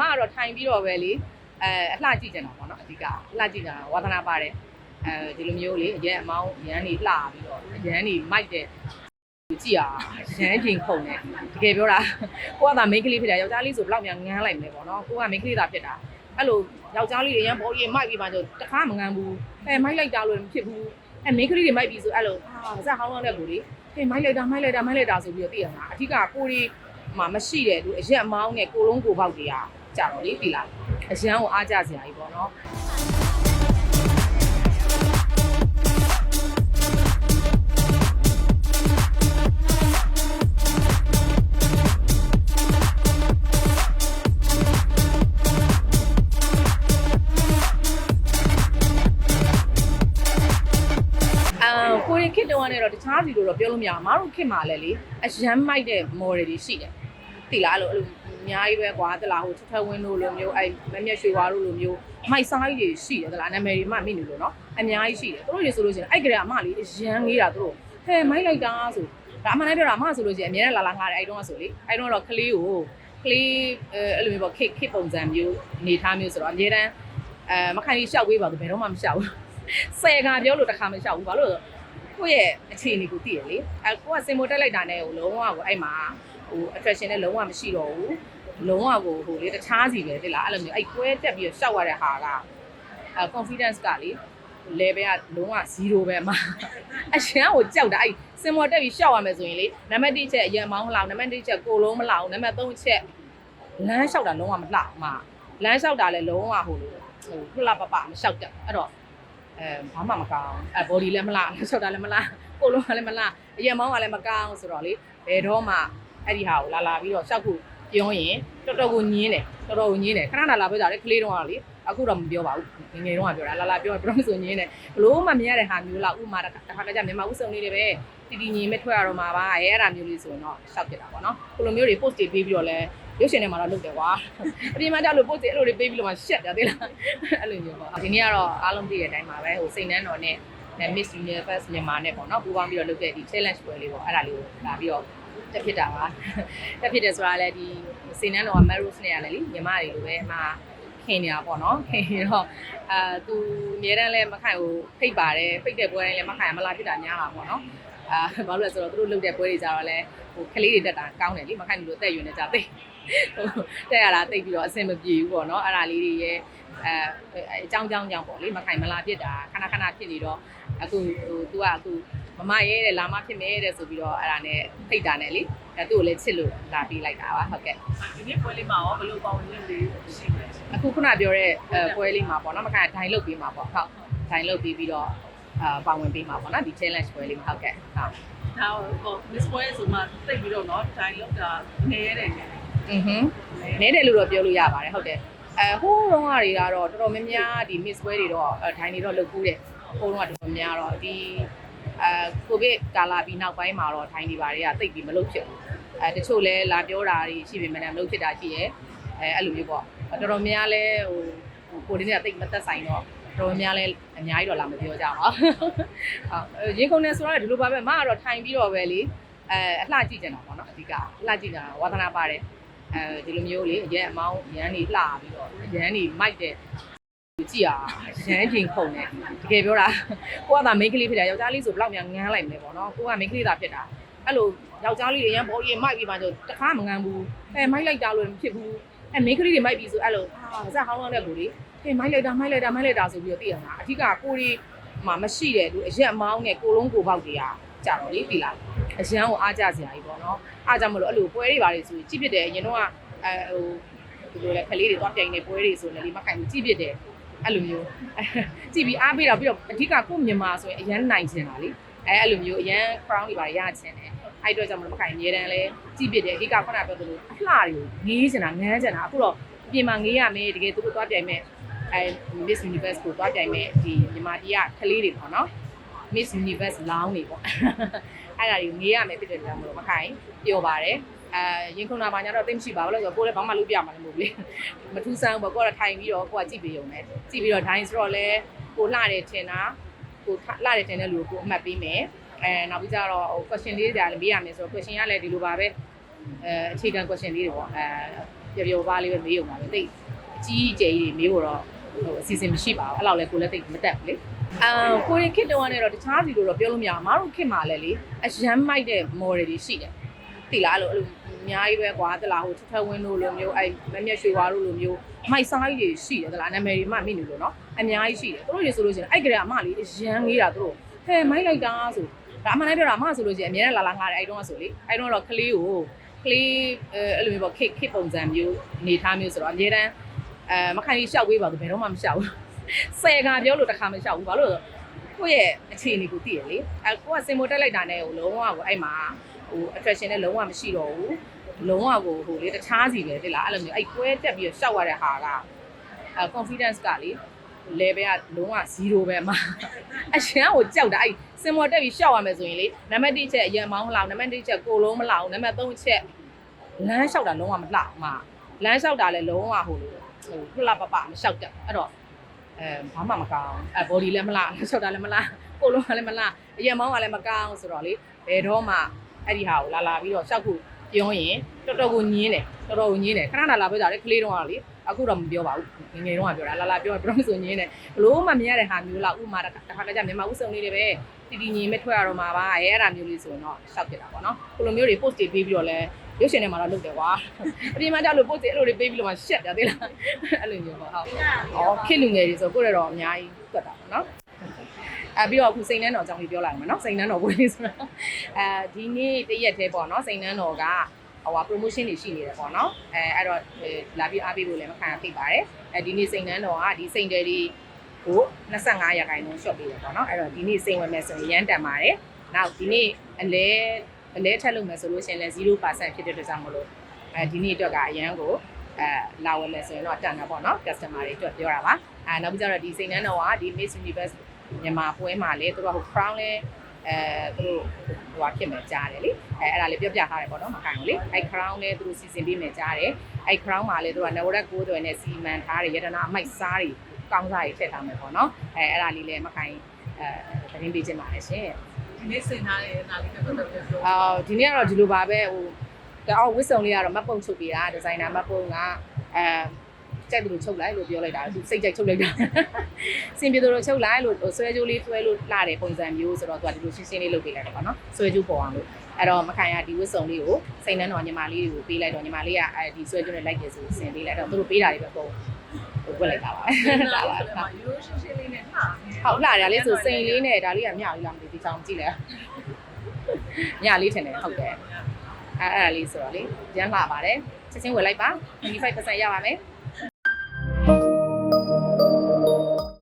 မကတော့ထိုင်ပြီးတော့ပဲလေအဲအလှကြည့်ကြတာပေါ့နော်အဓိကအလှကြည့်ကြတာဝါသနာပါတယ်အဲဒီလိုမျိုးလေအရန်အမောင်းရန်နေလှပြီးတော့ရန်နေမိုက်တဲ့ကြည့်အားရန်ချိန်ခုန်နေတကယ်ပြောတာကိုကသာမိန်းကလေးဖြစ်တာယောက်ျားလေးဆိုဘယ်လောက်များငန်းလိုက်မလဲပေါ့နော်ကိုကမိန်းကလေးသာဖြစ်တာအဲ့လိုယောက်ျားလေးတွေရန်ဘောကြီးမိုက်ပြီးမှဆိုတခါမငန်းဘူးအဲမိုက်လိုက်တာလို့မဖြစ်ဘူးအဲမိန်းကလေးတွေမိုက်ပြီးဆိုအဲ့လိုဟာဇက်ဟောင်းလောက်တဲ့ကိုလေဟေးမိုက်လိုက်တာမိုက်လိုက်တာမိုက်လိုက်တာဆိုပြီးတော့သိရမှာအဓိကကိုရီမှာမရှိတဲ့သူအရက်အမောင်းနဲ့ကိုလုံးကိုပေါက်တွေက ကြာတော့လေပြီလားအရန်ကိုအားကြစရာကြီးပေါ့နော်အာကိုရီခစ်တုံးကနေတော့တခြားစီလို့တော့ပြောလို့မရဘူး။မတို့ခစ်မှာလည်းလေအရန်မိုက်တဲ့ model တွေရှိတယ်။သိလားအဲ့လိုအဲ့လို အများကြီးပဲကွာတလားဟိုထထဝင်းတို့လိုမျိုးအဲ့မမျက်ရွှေဝါတို့လိုမျိုးမိုက်စားကြီးတွေရှိတယ်တလားနာမည်တွေမှမိနေလို့နော်အများကြီးရှိတယ်။သူတို့တွေဆိုလို့ရှိရင်အဲ့ကလေးကအမလေးအရန်ငေးတာသူတို့ဟဲမိုက်လိုက်တာဆိုဒါအမှန်တမ်းပြောတာအမဆိုလို့ရှိရင်အများနဲ့လာလာငါတယ်အဲ့တုန်းကဆိုလေအဲ့တုန်းကတော့ကလေးကိုကလေးအဲ့လိုမျိုးပေါ့ခစ်ခစ်ပုံစံမျိုးအနေထားမျိုးဆိုတော့အများတန်းအဲမခိုင်ကြီးရှောက်ပေးပါသူဘယ်တော့မှမရှောက်ဘူး။ဆယ်ကပြောလို့တစ်ခါမရှောက်ဘူးဘာလို့လဲဆိုကိုယ့်ရဲ့အခြေအနေကိုသိရလေအဲကိုကစင်မိုတက်လိုက်တာနဲ့ဟိုလုံးဝကိုအဲ့မှာဟို attraction နဲ့လုံးဝမရှိတော့ဘူး လုံးဝကိုဟိုလေတခြားစီပဲတိလားအဲ့လိုမျိုးအဲ့ကွဲတက်ပြီးတော့ရှောက်ရတဲ့ဟာကအဲ confidence ကလေ level ကလုံးဝ0ပဲမှာအရှမ်းကိုကြောက်တာအဲ့စင်မိုတက်ပြီးရှောက်ရမယ်ဆိုရင်လေနံပါတ်1ချက်အရင်မောင်းမလောက်နံပါတ်2ချက်ကိုလုံးမလောက်နံပါတ်3ချက်လမ်းလျှောက်တာလုံးဝမလှမှာလမ်းလျှောက်တာလည်းလုံးဝဟိုလိုဟိုလှပပမလျှောက်တတ်အဲ့တော့အဲဘာမှမကောင်းအဲ body လည်းမလားလက်ချောက်တာလည်းမလားကိုလုံးကလည်းမလားအရင်မောင်းကလည်းမကောင်းဆိုတော့လေဘယ်တော့မှအဲ့ဒီဟာကိုလာလာပြီးတော့ရှောက်ခု ပြောရင်တော်တော်ကိုညင်းတယ်တော်တော်ကိုညင်းတယ်ခဏလာလာပြောကြတယ်ကလေးတုန်းကလေအခုတော့မပြောပါဘူးငယ်ငယ်တုန်းကပြောတာလာလာပြောပြောမဆိုညင်းတယ်ဘလို့မှမရတဲ့ဟာမျိုးလားဥမာတစ်ခါတစ်ခါကြမြန်မာဥစုံလေးတွေပဲတီတီညင်းမဲ့ထွက်ရတော့မှာပါအဲအဲ့ဒါမျိုးလေးဆိုရင်တော့ရှောက်ဖြစ်တာပေါ့နော်ကိုလိုမျိုးတွေ post တွေပေးပြီးတော့လဲရုပ်ရှင်ထဲမှာတော့လုပ်တယ်ကွာအပြင်မှာကြလို့ post တွေအဲ့လိုတွေပေးပြီးတော့မှရှက်တယ်သိလားအဲ့လိုမျိုးပေါ့ဒီနေ့ကတော့အားလုံးသိတဲ့အတိုင်းပါပဲဟိုစိတ်နှမ်းတော်နဲ့ Miss Universe မြန်မာနဲ့ပေါ့နော်ပူးပေါင်းပြီးတော့လုပ်တဲ့ဒီ challenge ပွဲလေးပေါ့အဲ့ဒါလေးကိုလာပြီးတော့ တက်ဖြစ်တာပါတက်ဖြစ်တယ်ဆိုတာလည်းဒီစိတ်နှမ်းတော်က Marus နဲ့ရတယ်လीမြန်မာတွေလိုပဲအမှခင်နေတာပေါ့နော်ခင်နေတော့အာသူအများတန်းလဲမခိုင်ကိုဖိတ်ပါတယ်ဖိတ်တဲ့ပွဲတိုင်းလဲမခိုင်မလာဖြစ်တာများတာပေါ့နော်အာဘာလို့လဲဆိုတော့သူတို့လုပ်တဲ့ပွဲတွေကြတော့လဲဟိုကလေးတွေတက်တာကောင်းတယ်လीမခိုင်လိုတက်ရွင်နေကြသိဟိုတက်ရတာတိတ်ပြီးတော့အဆင်မပြေဘူးပေါ့နော်အဲ့ဒါလေးတွေရဲ့အဲအကြောင်းကြောင်းကြောင်းပေါ့လေမခိုင်မလာဖြစ်တာခဏခဏဖြစ်နေတော့အခုဟို तू ကအခု မမရဲတဲ့လာမဖြစ်မယ်တဲ့ဆိုပြီးတော့အဲ့ဒါနဲ့ဖိတ်တာနဲ့လေအဲသူ့ကိုလည်းချစ်လို့လာပြီးလိုက်တာပါဟုတ်ကဲ့ ဒီနေ့ပွဲလေးမှာရောဘယ်လိုပေါင်းရင်းလေးရှိလဲ အခုခုနပြောတဲ့အဲပွဲလေးမှာပေါ့နော်မခိုင်ဒိုင်လုတ်ပြီးမှာပေါ့ဟုတ်ဒိုင်လုတ်ပြီးပြီးတော့အာပါဝင်ပေးမှာပေါ့နော်ဒီ challenge ပွဲလေးမှာဟုတ်ကဲ့ဟုတ် ဒါဟို miss ပွဲဆိုမှတိတ်ပြီးတော့เนาะဒိုင်လောက်တာနေရတယ်နေ อือဟင်းနဲတယ်လို့တော့ပြောလို့ရပါတယ်ဟုတ်တယ်အဲဟိုးတော့ဟာတွေကတော့တော်တော်များများဒီ miss ပွဲတွေတော့ဒိုင်တွေတော့လုတ်ကူးတယ်ဟိုးတော့တော်တော်များတော့ဒီ အဲကိုဗစ်ကာလာပြီးနောက်ပိုင်းမှာတော့ဒိုင်တွေဘာတွေကတိတ်ပြီးမလုတ်ဖြစ်ဘူးအဲတချို့လဲလာပြောတာတွေရှိပေမဲ့လည်းမလုတ်ဖြစ်တာရှိရဲအဲအဲ့လိုမျိုးပေါ့တော်တော်များလဲဟိုကိုဒီနေ့ကတိတ်မသက်ဆိုင်တော့တော်တော်များလဲအများကြီးတော့လာမပြောကြပါဘူးဟုတ်ရေခုံနေဆိုတော့ဒီလိုပါပဲမကတော့ထိုင်ပြီးတော့ပဲလေအဲအလှကြည့်ကြတာပေါ့နော်အဓိကအလှကြည့်ကြတာဝါသနာပါတယ်အဲဒီလိုမျိုးလေအရက်အမောင်းရန်နေလှပြီးတော့ရန်နေမိုက်တဲ့ ကြည့်အားရန်ချိန်ခုန်နေတကယ်ပြောတာကိုကသာမိန်းကလေးဖြစ်တာယောက်ျားလေးဆိုဘယ်လောက်များငန်းလိုက်မလဲပေါ့နော်ကိုကမိန်းကလေးသာဖြစ်တာအဲ့လိုယောက်ျားလေးတွေရန်ဘောကြီးမိုက်ပြီးမှဆိုတခါမငန်းဘူးအဲမိုက်လိုက်တာလို့မဖြစ်ဘူးအဲမိန်းကလေးတွေမိုက်ပြီးဆိုအဲ့လိုဟာဇက်ဟောင်းလောက်တဲ့ကိုလေဟေးမိုက်လိုက်တာမိုက်လိုက်တာမိုက်လိုက်တာဆိုပြီးတော့သိရမှာအဓိကကိုရီမှာမရှိတဲ့သူအရက်အမောင်းနဲ့ကိုလုံးကိုပေါက်တွေကကြာတော့လေပြီလားအရန်ကိုအားကြစရာကြီးပေါ့နော်အားကြမလို့အဲ့လိုပွဲတွေပါလေဆိုကြည့်ဖြစ်တယ်အရင်တော့ကအဲဟိုဒီလိုလေခလေးတွေသွားပြိုင်နေပွဲတွေဆိုလည်းလေမခိုင်ဘူးကြည့်ဖြစ်တယ် အဲ့လိုမျိုးကြည့်ပြီးအားပေးတော့ပြီးတော့အဓိကကိုမြန်မာဆိုရင်အရန်နိုင်ချင်တာလေအဲအဲ့လိုမျိုးအရန် crown တွေပါရချင်တယ်အဲ့အတွက်ကြောင့်မလို့မခိုင်အမြဲတမ်းလဲကြည့်ဖြစ်တယ်အဓိကခုနပြောသလိုအလှတွေကိုငေးချင်တာငန်းချင်တာအခုတော့အပြင်မှာငေးရမယ်တကယ်သူတို့သွားပြိုင်မဲ့အဲ Miss Universe ကိုသွားပြိုင်မဲ့ဒီမြန်မာပြည်ကခလေးတွေပေါ့နော် Miss Universe လောင်းနေပေါ့အဲ့ဒါတွေကိုငေးရမယ်ဖြစ်တဲ့ကြောင့်မလို့မခိုင်ပျော်ပါတယ် အဲရင်ခုန်တာပါညာတော့သိမရှိပါဘူးလို့ဆိုတော့ကိုယ်လည်းဘာမှလုပ်ပြမှာလည်းမဟုတ်ဘူးလေမထူးဆန်းဘူးပေါ့ကိုကတော့ထိုင်ပြီးတော့ကိုကကြည့်ပြီးရုံပဲကြည့်ပြီးတော့ဒိုင်းဆိုတော့လဲကိုလှတယ်ထင်တာကိုလှတယ်ထင်တဲ့လူကိုကိုအမှတ်ပေးမယ်အဲနောက်ပြီးကြတော့ဟို question လေးတွေလည်းမေးရမယ်ဆိုတော့ question ကလည်းဒီလိုပါပဲအဲအခြေခံ question လေးတွေပေါ့အဲပျော်ပျော်ပါလေးပဲမေးရုံပါပဲတိတ်အကြီးအကျယ်ကြီးတွေမေးဖို့တော့ဟိုအစီအစဉ်မရှိပါဘူးအဲ့လောက်လဲကိုလည်းတိတ်မတက်ဘူးလေအာကိုရီခစ်တုန်းကနေတော့တခြားစီလိုတော့ပြောလို့မရဘူးမတို့ခစ်မှာလဲလေအရန်မိုက်တဲ့ model တွေရှိတယ်တိလားအဲ့လိုအဲ့လို အများကြီးပဲကွာတလားဟိုထထဝင်းတို့လိုမျိုးအဲ့မမျက်ရွှေဝါတို့လိုမျိုးမိုက်စားကြီးတွေရှိတယ်တလားနာမည်တွေမှမိနေလို့နော်အများကြီးရှိတယ်သူတို့တွေဆိုလို့ရှိရင်အဲ့ကလေးအမလေးအရန်ကြီးတာသူတို့ဟဲမိုက်လိုက်တာဆိုဒါအမှန်တမ်းပြောတာအမဆိုလို့ရှိရင်အများနဲ့လာလာငါတယ်အဲ့တုန်းကဆိုလေအဲ့တုန်းကတော့ကလေးကိုကလေးအဲ့လိုမျိုးပေါ့ခစ်ခစ်ပုံစံမျိုးအနေထားမျိုးဆိုတော့အများတန်းအဲမခိုင်ကြီးရှောက်ပေးပါဆိုဘယ်တော့မှမရှောက်ဘူးဆယ်ကပြောလို့တစ်ခါမရှောက်ဘူးဘာလို့လဲကိုယ့်ရဲ့အခြေအနေကိုသိရလေအဲကိုကစင်မိုတက်လိုက်တာနဲ့ဟိုလုံးဝကိုအဲ့မှာဟို attraction နဲ့လုံးဝမရှိတော့ဘူး လုံးဝကိုဟိုလေတခြားစီပဲတိလားအဲ့လိုမျိုးအဲ့ကွဲတက်ပြီးရှောက်ရတဲ့ဟာကအဲ confidence ကလေ level ကလုံးဝ0ပဲမှာအရှင်ကိုကြောက်တာအဲ့စင်မော်တက်ပြီးရှောက်ရမယ်ဆိုရင်လေနံပါတ်1ချက်အရင်မောင်းမလောက်နံပါတ်2ချက်ကိုလုံးမလောက်နံပါတ်3ချက်လမ်းလျှောက်တာလုံးဝမလှမှာလမ်းလျှောက်တာလည်းလုံးဝဟိုလိုဟိုလှပပမလျှောက်တတ်အဲ့တော့အဲဘာမှမကောင်းအဲ body လည်းမလှလမ်းလျှောက်တာလည်းမလှကိုလုံးကလည်းမလှအရင်မောင်းကလည်းမကောင်းဆိုတော့လေဘယ်တော့မှအဲ့ဒီဟာကိုလာလာပြီးတော့ရှောက်ခု ပြောရင်တော်တော်ကိုညင်းတယ်တော်တော်ကိုညင်းတယ်ခဏလာလာပြောကြတယ်ကလေးတုန်းကလေအခုတော့မပြောပါဘူးငယ်ငယ်တုန်းကပြောတာလာလာပြောတော့မဆိုညင်းတယ်ဘလို့မှမရတဲ့ဟာမျိုးလားဥမာတစ်ခါတစ်ခါကြမြန်မာဥစုံလေးတွေပဲတီတီညင်မဲ့ထွက်ရတော့မှာပါအဲအဲ့ဒါမျိုးလေးဆိုရင်တော့ရှောက်ဖြစ်တာပေါ့နော်ကိုလိုမျိုးတွေ post တွေပေးပြီးတော့လဲရုပ်ရှင်ထဲမှာတော့လုပ်တယ်ကွာအပြင်မှာကြောက်လို့ post တွေအဲ့လိုတွေပေးပြီးတော့မှရှက်တယ်သိလားအဲ့လိုမျိုးပေါ့ဟုတ်အော်ခေတ်လူငယ်တွေဆိုကိုရတော့အများကြီးတွက်တာပေါ့နော် အဲပြီးတော့အခုစိန်နှန်းတော်အကြောင်းလေးပြောလိုက်မှာနော်စိန်နှန်းတော်ပွဲလေးဆိုတော့အဲဒီနေ့တရက်သေးပေါ့နော်စိန်နှန်းတော်ကဟိုဟာ promotion တွေရှိနေတယ်ပေါ့နော်အဲအဲ့တော့လာပြီးအားပေးဖို့လည်းမခံရသိပါတယ်အဲဒီနေ့စိန်နှန်းတော်ကဒီစိန်တယ်ဒီကို25ရာခိုင်နှုန်း short ပေးတယ်ပေါ့နော်အဲ့တော့ဒီနေ့စိန်ဝင်မယ်ဆိုရင်ရမ်းတန်ပါတယ်နောက်ဒီနေ့အလဲအလဲထက်လုပ်မယ်ဆိုလို့ရှိရင်လည်း0%ဖြစ်တဲ့အတွက်ကြောင့်မလို့အဲဒီနေ့အတွက်ကအရန်ကိုအဲလာဝယ်မယ်ဆိုရင်တော့တန်တာပေါ့နော် customer တွေအတွက်ပြောတာပါအဲနောက်ပြီးကြတော့ဒီစိန်နှန်းတော်ကဒီ Miss Universe မြန်မာပွဲမှာလေသူတို့က crown လဲအဲသူတို့ဟိုဟာဖြစ်မယ်ကြားတယ်လေအဲအဲ့ဒါလေးပြပြထားတယ်ပေါ့နော်မခိုင်ဘူးလေအဲ crown လဲသူတို့စီစဉ်ပေးမယ်ကြားတယ်အဲ crown မှာလေသူတို့က Navarat ကိုးသွယ်နဲ့စီမံထားတယ်ရတနာအမိုက်စားတွေကောင်းစားတွေထည့်ထားမယ်ပေါ့နော်အဲအဲ့ဒါလေးလည်းမခိုင်အဲသတင်းပေးခြင်းပါတယ်ရှင်ဒီနေ့စင်ထားတဲ့နားလေးနဲ့ပတ်သက်ပြီးပြောအော်ဒီနေ့ကတော့ဒီလိုပါပဲဟိုတော့ဝစ်စုံလေးကတော့မတ်ပုံချုပ်ပေးတာဒီဇိုင်နာမတ်ပုံကအဲ ကြိုက်တယ်လို့ချုပ်လိုက်လို့ပြောလိုက်တာသူစိတ်ကြိုက်ချုပ်လိုက်တာစင်ပြေတယ်လို့ချုပ်လိုက်လို့ဆွဲကြိုးလေးဆွဲလို့လာတယ်ပုံစံမျိုးဆိုတော့သူကဒီလိုရှင်းရှင်းလေးလုပ်ပေးလိုက်တယ်ပေါ့နော်ဆွဲကြိုးပေါ်အောင်လို့အဲ့တော့မခိုင်ရဒီဝစ်စုံလေးကိုစိတ်နှမ်းတော်ညီမလေးတွေကိုပေးလိုက်တော့ညီမလေးကအဲဒီဆွဲကြိုးနဲ့လိုက်တယ်ဆိုစင်ပေးလိုက်တော့သူတို့ပေးတာတွေပဲပုံဟိုဝက်လိုက်တာပါနားဒါပါလေးမှာရိုးရှင်းရှင်းလေးနဲ့ထားနေဟုတ်လာတယ်လေဆိုစိန်လေးနဲ့ဒါလေးကမြောက်လေးလားမသိဘူးဒီချောင်းကြည့်လဲညလေးထင်တယ်ဟုတ်တယ်အဲအဲ့ဒါလေးဆိုတော့လေရမ်းလာပါတယ်ချက်ချင်းဝယ်လိုက်ပါ25%ရပါမယ်